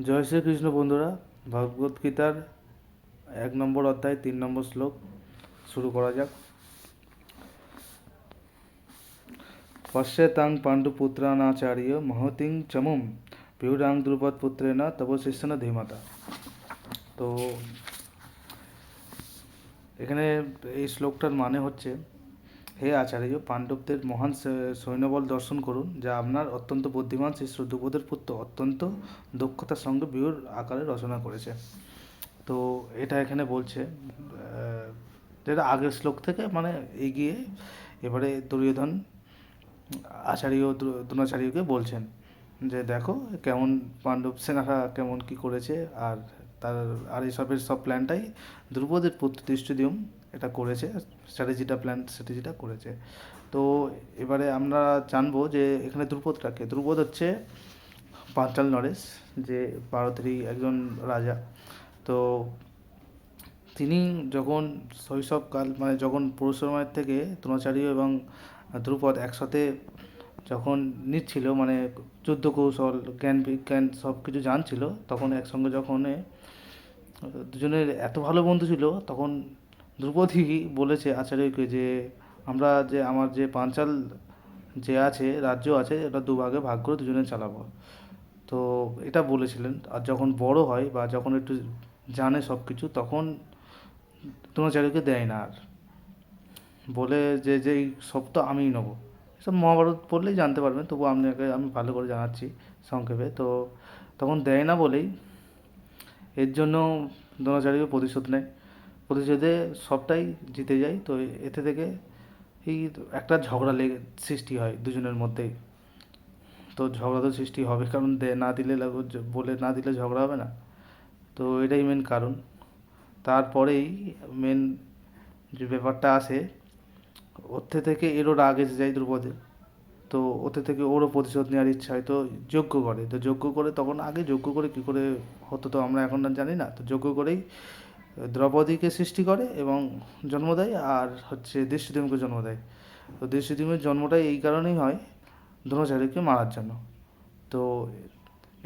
জয় শ্রীকৃষ্ণ বন্ধুরা, ভগবত গীতার এক নম্বর অধ্যায়, তিন নম্বর শ্লোক শুরু করা যাক। পশ্যতাং পাণ্ডুপুত্রানাচার্য মহতিং চমুম পিউরাং দ্রুপদ পুত্রেন তব শিষ্যন ধীমতা। তো এখানে এই শ্লোকটার মানে হচ্ছে হে আচার্য, পাণ্ডবদের মহান সৈন্যবল দর্শন করুন, যা আপনার অত্যন্ত বুদ্ধিমান শিষ্য দ্রুপদের পুত্র অত্যন্ত দক্ষতার সঙ্গে বিহুর আকারে রচনা করেছে। তো এটা এখানে বলছে যেটা আগের শ্লোক থেকে মানে এগিয়ে এবারে দুর্যোধন আচার্য দ্রো- দ্রোণাচার্যকে বলছেন যে দেখো কেমন পাণ্ডব সেনারা কেমন কি করেছে, আর তার, আর এসবের সব প্ল্যানটাই দ্রুপদের পুত্র দৃষ্টদিউম এটা করেছে স্ট্র্যাটেজিটা প্ল্যান স্ট্র্যাটেজিটা করেছে। তো এবারে আমরা জানব যে এখানে দ্রুপদটাকে দ্রুপদ হচ্ছে পাঁচাল নরেশ, যে ভারতেরই একজন রাজা। তো তিনি যখন শৈশবকাল মানে যখন পরশুরামের থেকে দ্রোণাচার্য এবং ধ্রুপদ একসাথে যখন নিচ্ছিল মানে যুদ্ধ কৌশল, জ্ঞান বিজ্ঞান সব কিছু জানছিল, তখন একসঙ্গে যখন দুজনের এত ভালো বন্ধু ছিল, তখন দ্রৌপদী বলেছে আচার্যকে যে, আমরা যে আমার যে পাঞ্চাল যে আছে, রাজ্য আছে, এটা দুভাগে ভাগ করে দুজনে চালাবো। তো এটা বলেছিলেন। আর যখন বড় হয় বা যখন একটু জানে সব কিছু তখন দ্রোণাচার্যকে দেয় না আর। বলে যে যে সব তো আমিই নেব। সব মহাভারত পড়লেই জানতে পারবেন তবু আপনাকে আমি ভালো করে জানাচ্ছি সংক্ষেপে। তো তখন দেয় না বলেই, এর জন্য দ্রোণাচার্য প্রতিশোধ নেয়। প্রতিশোধে সবটাই জিতে যায় তো এতে থেকে এই একটা ঝগড়া লেগে সৃষ্টি হয় দুজনের মধ্যেই। তো ঝগড়া তো সৃষ্টি হবে, কারণ দে না দিলে বলে না দিলে ঝগড়া হবে না। তো এটাই মেন কারণ। তারপরেই মেন যে ব্যাপারটা আসে ওতে থেকে এরও রাগ এসে যায় দ্রৌপদীর তো ওতে থেকে ওরও প্রতিশোধ নেওয়ার ইচ্ছা হয়। তো যজ্ঞ করে, তো যজ্ঞ করে তখন আগে যজ্ঞ করে কী করে হতো তো আমরা এখন আর জানি না। তো যজ্ঞ করেই দ্রৌপদীকে সৃষ্টি করে এবং জন্ম দেয় আর হচ্ছে দৃশ্যদিমকে জন্ম দেয়। তো দৃশ্যদিমের জন্মটাই এই কারণেই হয় দ্রোণাচার্যকে মারার জন্য। তো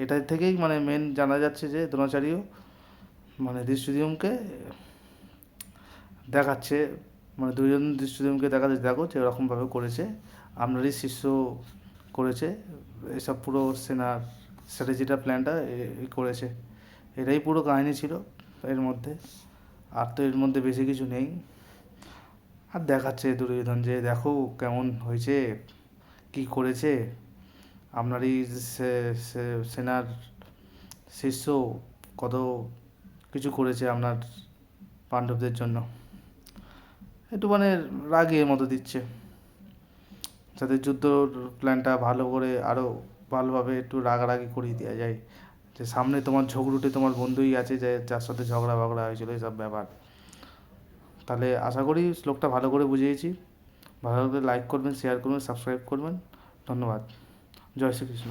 এটা থেকেই মানে মেন জানা যাচ্ছে যে দ্রোণাচার্য মানে দৃশ্যদিমকে দেখাচ্ছে মানে দুজন দৃশ্যদিমকে দেখাচ্ছে দেখো যে এরকমভাবে করেছে আপনারই শিষ্য করেছে, এসব পুরো সেনার স্ট্র্যাটেজিটা প্ল্যানটা করেছে। এটাই পুরো কাহিনী ছিল। এর মধ্যে। আর তো এর মধ্যে বেশি কিছু নেই। আর দেখাচ্ছে দুর্যোধন যে, দেখো কেমন হয়েছে, কি করেছে। আপনারই সেনার শিষ্য কত কিছু করেছে আপনার পাণ্ডবদের জন্য। একটু মানে রাগের মতো দিচ্ছে। যাতে যুদ্ধ প্ল্যানটা ভালো করে আরও ভালোভাবে একটু রাগারাগি করিয়ে দেওয়া যায়। যে সামনে তোমার ঝগড়ুটে তোমার বন্ধুই আছে যে যার সাথে ঝগড়া বগড়া হয়েছিল এইসব ব্যাপার। তাহলে আশা করি শ্লোকটা ভালো করে বুঝিয়েছি। ভালো করে লাইক করবেন শেয়ার করবেন সাবস্ক্রাইব করবেন। ধন্যবাদ। জয় শ্রীকৃষ্ণ।